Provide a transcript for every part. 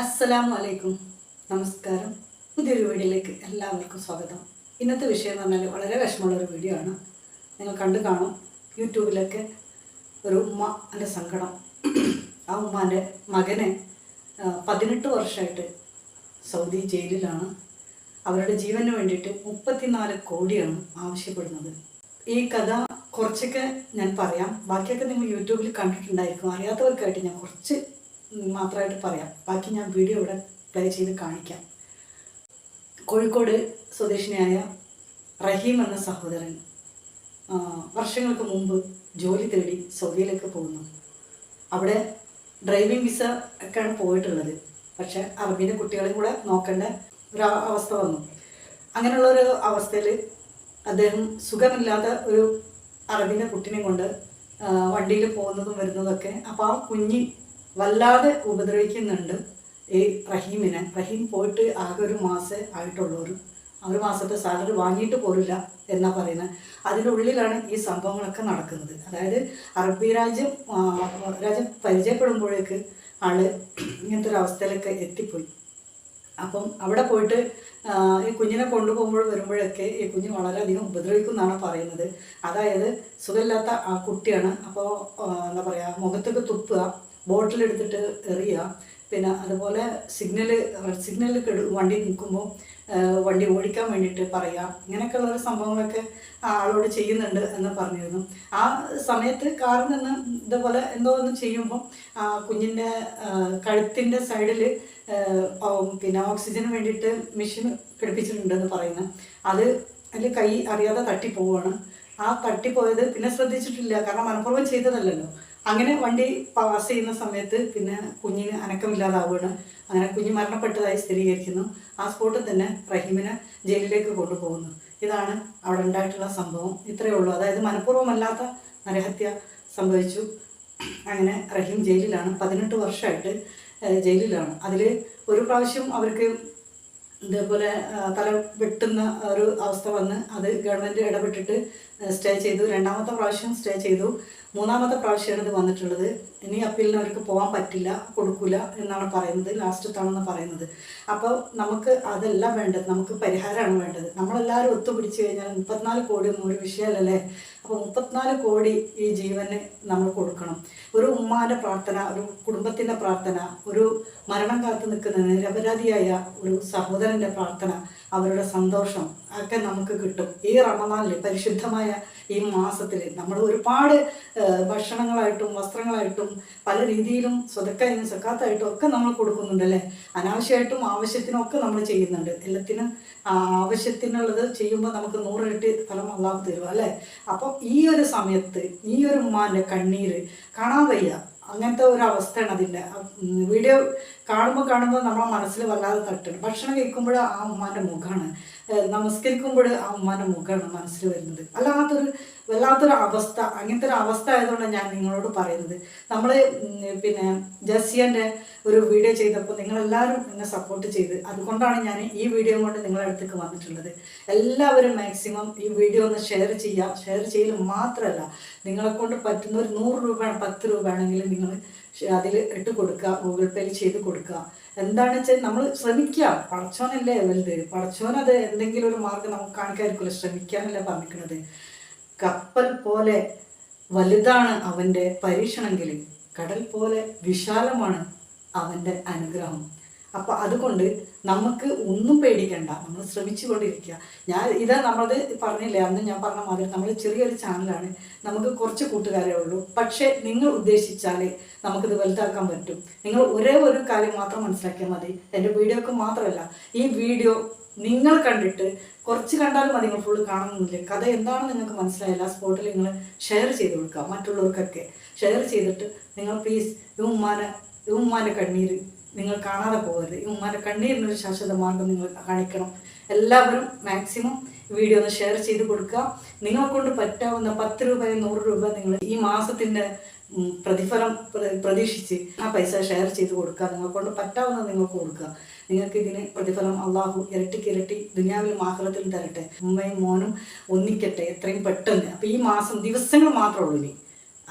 അസ്സലാമു അലൈക്കും നമസ്കാരം. പുതിയൊരു വീഡിയോയിലേക്ക് എല്ലാവർക്കും സ്വാഗതം. ഇന്നത്തെ വിഷയം എന്ന് പറഞ്ഞാൽ വളരെ വിഷമമുള്ളൊരു വീഡിയോ ആണ്. നിങ്ങൾ കണ്ടു കാണും. യൂട്യൂബിലൊക്കെ ഒരു ഉമ്മ എന്റെ സങ്കടം. ആ ഉമ്മാന്റെ മകനെ പതിനെട്ട് വർഷമായിട്ട് സൗദി ജയിലിലാണ്. അവരുടെ ജീവന് വേണ്ടിയിട്ട് മുപ്പത്തിനാല് കോടിയാണ് ആവശ്യപ്പെടുന്നത്. ഈ കഥ കുറച്ചൊക്കെ ഞാൻ പറയാം. ബാക്കിയൊക്കെ നിങ്ങൾ യൂട്യൂബിൽ കണ്ടിട്ടുണ്ടായിരിക്കും. അറിയാത്തവർക്കായിട്ട് ഞാൻ കുറച്ച് മാത്രമായിട്ട് പറയാം. ബാക്കി ഞാൻ വീഡിയോ ഇവിടെ പ്ലേ ചെയ്ത് കാണിക്കാം. കോഴിക്കോട് സ്വദേശിനിയായ റഹീം എന്ന സഹോദരൻ വർഷങ്ങൾക്ക് മുമ്പ് ജോലി തേടി സൗദിയിലേക്ക് പോകുന്നു. അവിടെ ഡ്രൈവിംഗ് വിസ ഒക്കെയാണ് പോയിട്ടുള്ളത്. പക്ഷെ അറബിന്റെ കുട്ടികളെയും കൂടെ നോക്കേണ്ട ഒരു അവസ്ഥ വന്നു. അങ്ങനെയുള്ള ഒരു അവസ്ഥയിൽ അദ്ദേഹം സുഖമില്ലാത്ത ഒരു അറബിന്റെ കുട്ടിനെയും കൊണ്ട് വണ്ടിയിൽ പോകുന്നതും വരുന്നതൊക്കെ അപ്പോൾ ആ കുഞ്ഞ് വല്ലാതെ ഉപദ്രവിക്കുന്നുണ്ട് ഈ റഹീമിനെ. റഹീം പോയിട്ട് ആകെ ഒരു മാസേ ആയിട്ടുള്ളൂ ഒരു മാസത്തെ സാലറി വാങ്ങിയിട്ട് പോരില്ല എന്നാ പറയുന്നത് അതിന്റെ ഉള്ളിലാണ് ഈ സംഭവങ്ങളൊക്കെ നടക്കുന്നത്. അതായത് അറബി രാജ്യം രാജ്യം പരിചയപ്പെടുമ്പോഴേക്ക് ആൾ ഇങ്ങനത്തെ ഒരു അവസ്ഥയിലൊക്കെ എത്തിപ്പോയി. അപ്പം അവിടെ പോയിട്ട് ഈ കുഞ്ഞിനെ കൊണ്ടുപോകുമ്പോൾ വരുമ്പോഴൊക്കെ ഈ കുഞ്ഞ് വളരെയധികം ഉപദ്രവിക്കും എന്നാണ് പറയുന്നത്. അതായത് സുഖമില്ലാത്ത ആ കുട്ടിയാണ്. അപ്പോൾ എന്താ പറയുക മുഖത്തൊക്കെ തുപ്പുക. ബോട്ടിലെടുത്തിട്ട് എറിയുക. പിന്നെ അതുപോലെ സിഗ്നൽ സിഗ്നലിൽ വണ്ടി നിൽക്കുമ്പോൾ വണ്ടി ഓടിക്കാൻ വേണ്ടിയിട്ട് പറയുക. ഇങ്ങനെയൊക്കെയുള്ള ഒരു സംഭവങ്ങളൊക്കെ ആളോട് ചെയ്യുന്നുണ്ട് എന്ന് പറഞ്ഞിരുന്നു. ആ സമയത്ത് കാറിൽ നിന്ന് ഇതുപോലെ എന്തോ ഒന്ന് ചെയ്യുമ്പോൾ കുഞ്ഞിന്റെ കഴുത്തിന്റെ സൈഡിൽ പിന്നെ ഓക്സിജന് വേണ്ടിയിട്ട് മെഷീൻ പിടിപ്പിച്ചിട്ടുണ്ടെന്ന് പറയുന്നു. അത് അതിൽ കൈ അറിയാതെ തട്ടിപ്പോവാണ് ആ തട്ടിപ്പോയത് പിന്നെ ശ്രദ്ധിച്ചിട്ടില്ല. കാരണം മനഃപൂർവം ചെയ്തതല്ലല്ലോ. അങ്ങനെ വണ്ടി പാസ് ചെയ്യുന്ന സമയത്ത് പിന്നെ കുഞ്ഞിന് അനക്കമില്ലാതാവുകയാണ്. അങ്ങനെ കുഞ്ഞ് മരണപ്പെട്ടതായി സ്ഥിരീകരിക്കുന്നു. ആ സ്പോട്ടിൽ തന്നെ റഹീമിനെ ജയിലിലേക്ക് കൊണ്ടുപോകുന്നു. ഇതാണ് അവിടെ ഉണ്ടായിട്ടുള്ള സംഭവം. ഇത്രയേ ഉള്ളൂ. അതായത് മനഃപൂർവമല്ലാത്ത നരഹത്യ സംഭവിച്ചു. അങ്ങനെ റഹീം ജയിലിലാണ്. പതിനെട്ട് വർഷമായിട്ട് ജയിലിലാണ്. അതിൽ ഒരു പ്രാവശ്യം അവർക്ക് ഇതേപോലെ തല വെട്ടുന്ന ഒരു അവസ്ഥ വന്ന് അത് ഗവൺമെന്റ് ഇടപെട്ടിട്ട് സ്റ്റേ ചെയ്തു. രണ്ടാമത്തെ പ്രാവശ്യം സ്റ്റേ ചെയ്തു. മൂന്നാമത്തെ പ്രാവശ്യമാണ് ഇത് വന്നിട്ടുള്ളത്. ഇനി അപ്പീലിന് അവർക്ക് പോകാൻ പറ്റില്ല കൊടുക്കില്ല എന്നാണ് പറയുന്നത് ലാസ്റ്റ് തവണ പറയുന്നത്. അപ്പോൾ നമുക്ക് അതെല്ലാം വേണ്ടത് നമുക്ക് പരിഹാരമാണ് വേണ്ടത്. നമ്മളെല്ലാവരും ഒത്തുപിടിച്ച് കഴിഞ്ഞാൽ മുപ്പത്തിനാല് കോടി ഒന്നും ഒരു വിഷയമല്ലല്ലേ? അപ്പോൾ മുപ്പത്തിനാല് കോടി ഈ ജീവന് നമ്മൾ കൊടുക്കണം. ഒരു ഉമ്മാന്റെ പ്രാർത്ഥന ഒരു കുടുംബത്തിന്റെ പ്രാർത്ഥന ഒരു മരണം കാത്തു നിൽക്കുന്ന നിരപരാധിയായ ഒരു സഹോദരന്റെ പ്രാർത്ഥന അവരുടെ സന്തോഷം ഒക്കെ നമുക്ക് കിട്ടും. ഈ റമദാനിൽ പരിശുദ്ധമായ ഈ മാസത്തിൽ നമ്മൾ ഒരുപാട് ഭക്ഷണങ്ങളായിട്ടും വസ്ത്രങ്ങളായിട്ടും പല രീതിയിലും സ്വതക്കായും സ്വക്കാത്തായിട്ടും ഒക്കെ നമ്മൾ കൊടുക്കുന്നുണ്ട് അല്ലേ? അനാവശ്യമായിട്ടും ആവശ്യത്തിനും ഒക്കെ നമ്മൾ ചെയ്യുന്നുണ്ട്. എല്ലാത്തിനും ആവശ്യത്തിനുള്ളത് ചെയ്യുമ്പോൾ നമുക്ക് നൂറിരട്ടി ഫലം അള്ളാഹു തരും അല്ലേ? അപ്പോൾ ഈ ഒരു സമയത്ത് ഈ ഒരു ഉമ്മാന്റെ കണ്ണീര് കാണാൻ വയ്യ. അങ്ങനത്തെ ഒരു അവസ്ഥയാണ് അതിന്റെ വീഡിയോ കാണുമ്പോൾ കാണുമ്പോൾ നമ്മളെ മനസ്സിൽ വല്ലാതെ തട്ടുന്നു ഭക്ഷണം കഴിക്കുമ്പോൾ ആ ഉമ്മാന്റെ മുഖമാണ് നമസ്കരിക്കുമ്പോൾ ആ ഉമ്മാന്റെ മുഖമാണ് മനസ്സിൽ വരുന്നത്. വല്ലാത്തൊരു വല്ലാത്തൊരു അവസ്ഥ അങ്ങനത്തെ ഒരു അവസ്ഥ ആയതുകൊണ്ടാണ് ഞാൻ നിങ്ങളോട് പറയുന്നത്. നമ്മൾ പിന്നെ ജസ്സിയന്റെ ഒരു വീഡിയോ ചെയ്തപ്പോൾ നിങ്ങളെല്ലാവരും എന്നെ സപ്പോർട്ട് ചെയ്ത് അതുകൊണ്ടാണ് ഞാൻ ഈ വീഡിയോ കൊണ്ട് നിങ്ങളുടെ അടുത്തേക്ക് വന്നിട്ടുള്ളത്. എല്ലാവരും മാക്സിമം ഈ വീഡിയോ ഒന്ന് ഷെയർ ചെയ്യുക ഷെയർ ചെയ്യൽ മാത്രമല്ല നിങ്ങളെ കൊണ്ട് പറ്റുന്ന ഒരു നൂറ് രൂപ പത്ത് രൂപ ആണെങ്കിലും നിങ്ങൾ അതിൽ ഇട്ട് കൊടുക്കുക ഗൂഗിൾ പേയിൽ ചെയ്ത് കൊടുക്കുക എന്താണെന്ന് വെച്ചാൽ നമ്മൾ ശ്രമിക്കുക പടച്ചോനല്ലേ വലുത്. പടച്ചോനത് എന്തെങ്കിലും ഒരു മാർഗം നമുക്ക് കാണിക്കാതിരിക്കുമല്ലോ ശ്രമിക്കാനല്ലേ പറഞ്ഞിരിക്കുന്നത് കപ്പൽ പോലെ വലുതാണ് അവന്റെ പരീക്ഷണമെങ്കിൽ കടൽ പോലെ വിശാലമാണ് അവന്റെ അനുഗ്രഹം. അപ്പോൾ അതുകൊണ്ട് നമുക്ക് ഒന്നും പേടിക്കണ്ട. നമ്മൾ ശ്രമിച്ചുകൊണ്ടിരിക്കുക ഞാൻ ഇത് നമ്മളത് പറഞ്ഞില്ലേ അന്ന് ഞാൻ പറഞ്ഞ മാതിരി നമ്മൾ ചെറിയൊരു ചാനലാണ്. നമുക്ക് കുറച്ച് കൂട്ടുകാരേ ഉള്ളൂ. പക്ഷേ നിങ്ങൾ ഉദ്ദേശിച്ചാൽ നമുക്കിത് വലുതാക്കാൻ പറ്റും. നിങ്ങൾ ഒരേ ഒരു കാര്യം മാത്രം മനസ്സിലാക്കിയാൽ മതി. എന്റെ വീഡിയോക്ക് മാത്രമല്ല ഈ വീഡിയോ നിങ്ങൾ കണ്ടിട്ട് കുറച്ച് കണ്ടാലും മതി നിങ്ങൾ ഫുൾ കാണുന്നില്ല കഥ എന്താണെന്ന് നിങ്ങൾക്ക് മനസ്സിലായില്ല സ്പോട്ടിൽ നിങ്ങൾ ഷെയർ ചെയ്ത് കൊടുക്കുക. മറ്റുള്ളവർക്കൊക്കെ ഷെയർ ചെയ്തിട്ട് നിങ്ങൾ പ്ലീസ് ഈ ഉമ്മാനെ ഈ കണ്ണീര് നിങ്ങൾ കാണാതെ പോകരുത്. ഈ ഉമ്മാന്റെ കണ്ണീരിനൊരു ശാശ്വത മാർഗം നിങ്ങൾ കാണിക്കണം. എല്ലാവരും മാക്സിമം വീഡിയോ ഒന്ന് ഷെയർ ചെയ്ത് കൊടുക്കുക. നിങ്ങളെ കൊണ്ട് പറ്റാവുന്ന പത്ത് രൂപ നൂറ് രൂപ നിങ്ങൾ ഈ മാസത്തിന്റെ പ്രതിഫലം പ്ര- പ്രതീക്ഷിച്ച് ആ പൈസ ഷെയർ ചെയ്ത് കൊടുക്കുക. നിങ്ങളെ കൊണ്ട് പറ്റാവുന്ന നിങ്ങൾക്ക് കൊടുക്കുക. നിങ്ങൾക്ക് ഇതിന് പ്രതിഫലം അള്ളാഹു ഇരട്ടിക്ക് ഇരട്ടി ദുനിയാവിലും ആഹ്ലത്തിലും തരട്ടെ. ഉമ്മയും മോനും ഒന്നിക്കട്ടെ എത്രയും പെട്ടെന്ന്. അപ്പം ഈ മാസം ദിവസങ്ങൾ മാത്രമേ ഉള്ളൂ ഇനി.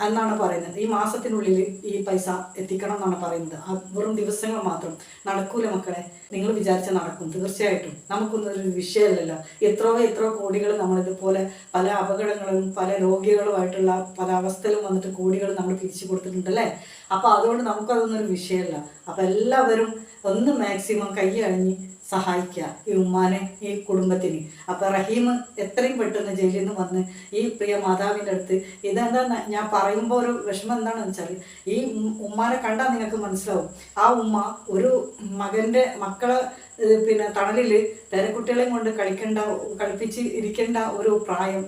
എന്നാണ് പറയുന്നത്. ഈ മാസത്തിനുള്ളിൽ ഈ പൈസ എത്തിക്കണം എന്നാണ് പറയുന്നത്. വെറും ദിവസങ്ങൾ മാത്രം നടക്കൂല മക്കളെ. നിങ്ങൾ വിചാരിച്ച നടക്കും. തീർച്ചയായിട്ടും. നമുക്കൊന്നും ഒരു വിഷയമല്ലല്ലോ. എത്രയോ എത്രയോ കോടികൾ നമ്മളിതുപോലെ പല അപകടങ്ങളും പല രോഗികളുമായിട്ടുള്ള പല അവസ്ഥയിലും വന്നിട്ട് കോടികൾ നമ്മൾ പിരിച്ചു കൊടുത്തിട്ടുണ്ടല്ലേ അപ്പോൾ അതുകൊണ്ട് നമുക്കതൊന്നൊരു വിഷയമല്ല. അപ്പോൾ എല്ലാവരും ഒന്ന് മാക്സിമം കൈ അഴിഞ്ഞ് സഹായിക്കുക ഈ ഉമ്മാനെ ഈ കുടുംബത്തിന്. അപ്പോൾ റഹീം എത്രയും പെട്ടെന്ന് ജയിലിൽ നിന്ന് വന്ന് ഈ പ്രിയ മാതാവിന്റെ അടുത്ത് ഇതെന്താ ഞാൻ പറയുമ്പോൾ ഒരു വിഷമം എന്താണെന്ന് വെച്ചാൽ ഈ ഉമ്മാനെ കണ്ടാൽ നിങ്ങൾക്ക് മനസ്സിലാവും. ആ ഉമ്മ ഒരു മകന്റെ മക്കളെ പിന്നെ തണലിൽ പേരക്കുട്ടികളെയും കൊണ്ട് കളിക്കേണ്ട കളിപ്പിച്ച് ഇരിക്കേണ്ട ഒരു പ്രായം.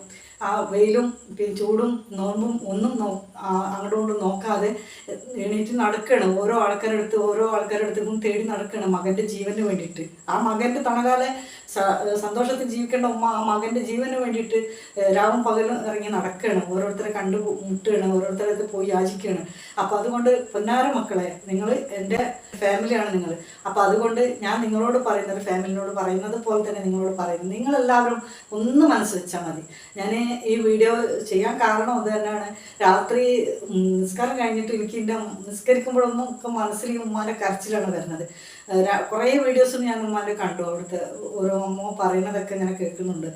ആ വെയിലും പിന്നെ ചൂടും നോമ്പും ഒന്നും നോ അങ്ങോട്ടും ഇങ്ങോട്ടും നോക്കാതെ എണീറ്റ് നടക്കണം. ഓരോ ആൾക്കാരുടെ അടുത്ത് ഓരോ ആൾക്കാരുടെ അടുത്തും തേടി നടക്കണം മകന്റെ ജീവന് വേണ്ടിയിട്ട്. ആ മകന്റെ തണകാലെ സന്തോഷത്തിൽ ജീവിക്കേണ്ട ഉമ്മ ആ മകന്റെ ജീവന് വേണ്ടിയിട്ട് രാവും പകലും ഇറങ്ങി നടക്കണം. ഓരോരുത്തരെ കണ്ടു മുട്ടുകയാണ് ഓരോരുത്തരെ അടുത്ത് പോയി യാചിക്കുകയാണ്. അപ്പോൾ അതുകൊണ്ട് പൊന്നാര മക്കളെ നിങ്ങൾ എന്റെ ഫാമിലിയാണ് നിങ്ങൾ അപ്പോൾ അതുകൊണ്ട് ഞാൻ നിങ്ങളോട് പറയുന്നത് ഫാമിലിനോട് പറയുന്നത് പോലെ തന്നെ നിങ്ങളോട് പറയുന്നത്. നിങ്ങളെല്ലാവരും ഒന്ന് മനസ്സ് വെച്ചാൽ മതി. ഞാൻ ഈ വീഡിയോ ചെയ്യാൻ കാരണം അത് തന്നെയാണ്. രാത്രി നിസ്കാരം കഴിഞ്ഞിട്ട് എനിക്ക് എന്റെ നിസ്കരിക്കുമ്പോഴൊന്നും ഒക്കെ മനസ്സിൽ ഈ ഉമ്മാന്റെ കരച്ചിലാണ് വരുന്നത്. കുറേ വീഡിയോസും ഞാൻ ഉമ്മാന്റെ കണ്ടു. അവിടുത്തെ ഓരോ അമ്മ പറയുന്നതൊക്കെ ഇങ്ങനെ കേൾക്കുന്നുണ്ട്.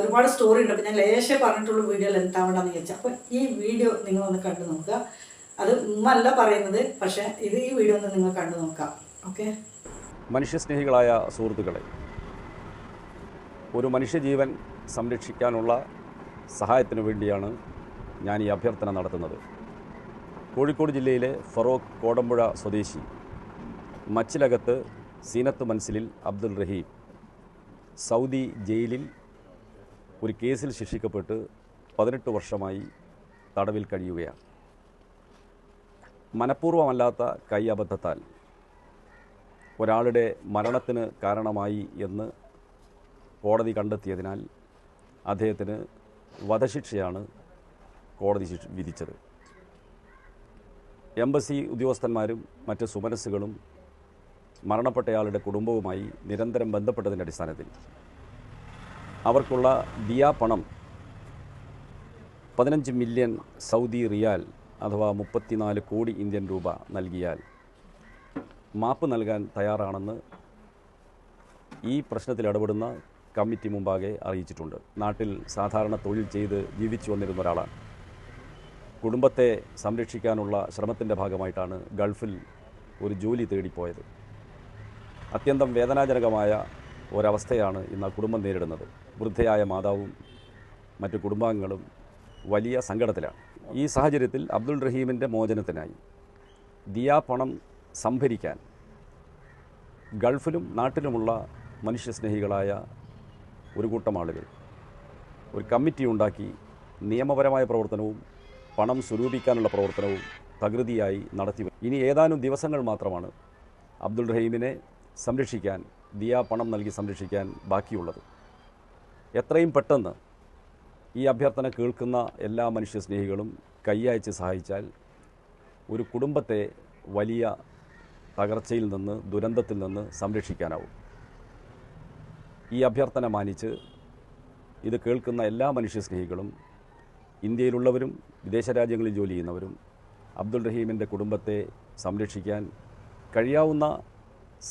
ഒരുപാട് സ്റ്റോറി ഉണ്ട്. അപ്പം ഞാൻ ലേശം പറഞ്ഞിട്ടുള്ള വീഡിയോ എന്താ ആവണ്ടെന്ന് ചോദിച്ചാൽ അപ്പോൾ ഈ വീഡിയോ നിങ്ങളൊന്ന് കണ്ടു നോക്കുക. അത് ഉമ്മ അല്ല പറയുന്നത്. പക്ഷേ ഇത് ഈ വീഡിയോ ഒന്ന് നിങ്ങൾ കണ്ടു നോക്കാം. ഓക്കെ? മനുഷ്യസ്നേഹികളായ സുഹൃത്തുക്കളെ ഒരു മനുഷ്യജീവൻ സംരക്ഷിക്കാനുള്ള സഹായത്തിന് വേണ്ടിയാണ് ഞാൻ ഈ അഭ്യർത്ഥന നടത്തുന്നത്. കോഴിക്കോട് ജില്ലയിലെ ഫറോക്ക് കോടമ്പുഴ സ്വദേശി മച്ചിലകത്ത് സീനത്ത് മൻസിലിൽ അബ്ദുൽ റഹീം സൗദി ജയിലിൽ ഒരു കേസിൽ ശിക്ഷിക്കപ്പെട്ട് പതിനെട്ട് വർഷമായി തടവിൽ കഴിയുകയാണ്. മനഃപൂർവമല്ലാത്ത കൈ അബദ്ധത്താൽ ഒരാളുടെ മരണത്തിന് കാരണമായി എന്ന് കോടതി കണ്ടെത്തിയതിനാൽ അദ്ദേഹത്തിന് വധശിക്ഷയാണ് കോടതി ശിക്ഷ വിധിച്ചത്. എംബസി ഉദ്യോഗസ്ഥന്മാരും മറ്റ് സുമനസ്സുകളും മരണപ്പെട്ടയാളുടെ കുടുംബവുമായി നിരന്തരം ബന്ധപ്പെട്ടതിന്റെ അടിസ്ഥാനത്തിൽ അവർക്കുള്ള ദിയാ പണം പതിനഞ്ച് മില്യൺ സൗദി റിയാൽ അഥവാ മുപ്പത്തിനാല് കോടി ഇന്ത്യൻ രൂപ നൽകിയാൽ മാപ്പ് നൽകാൻ തയ്യാറാണെന്ന് ഈ പ്രശ്നത്തിൽ ഇടപെടുന്ന കമ്മിറ്റി മുമ്പാകെ അറിയിച്ചിട്ടുണ്ട്. നാട്ടിൽ സാധാരണ തൊഴിൽ ചെയ്ത് ജീവിച്ചു വന്നിരുന്ന ഒരാളാണ്. കുടുംബത്തെ സംരക്ഷിക്കാനുള്ള ശ്രമത്തിന്റെ ഭാഗമായിട്ടാണ് ഗൾഫിൽ ഒരു ജോലി തേടിപ്പോയത്. അത്യന്തം വേദനാജനകമായ ഒരവസ്ഥയാണ് ഇന്ന് ആ കുടുംബം നേരിടുന്നത്. വൃദ്ധയായ മാതാവും മറ്റു കുടുംബാംഗങ്ങളും വലിയ സങ്കടത്തിലാണ്. ഈ സാഹചര്യത്തിൽ അബ്ദുൾ റഹീമിന്റെ മോചനത്തിനായി ദിയാ പണം സംഭരിക്കാൻ ഗൾഫിലും നാട്ടിലുമുള്ള മനുഷ്യസ്നേഹികളായ ഒരു കൂട്ടം ആളുകൾ. ഒരു കമ്മിറ്റി ഉണ്ടാക്കി നിയമപരമായ പ്രവർത്തനവും പണം സ്വരൂപിക്കാനുള്ള പ്രവർത്തനവും തകൃതിയായി നടത്തി ഇനി ഏതാനും ദിവസങ്ങൾ മാത്രമാണ് അബ്ദുൾ റഹീമിനെ സംരക്ഷിക്കാൻ ദിയ പണം നൽകി സംരക്ഷിക്കാൻ ബാക്കിയുള്ളത്. എത്രയും പെട്ടെന്ന് ഈ അഭ്യർത്ഥന കേൾക്കുന്ന എല്ലാ മനുഷ്യസ്നേഹികളും കൈയയച്ച് സഹായിച്ചാൽ ഒരു കുടുംബത്തെ വലിയ തകർച്ചയിൽ നിന്ന് ദുരന്തത്തിൽ നിന്ന് സംരക്ഷിക്കാനാവും. ഈ അഭ്യർത്ഥന മാനിച്ച് ഇത് കേൾക്കുന്ന എല്ലാ മനുഷ്യസ്നേഹികളും ഇന്ത്യയിലുള്ളവരും വിദേശ രാജ്യങ്ങളിൽ ജോലി ചെയ്യുന്നവരും അബ്ദുൾ റഹീമിന്റെ കുടുംബത്തെ സംരക്ഷിക്കാൻ കഴിയാവുന്ന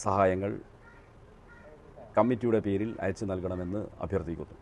സഹായങ്ങൾ കമ്മിറ്റിയുടെ പേരിൽ അയച്ചു നൽകണമെന്ന് അഭ്യർത്ഥിക്കുന്നു.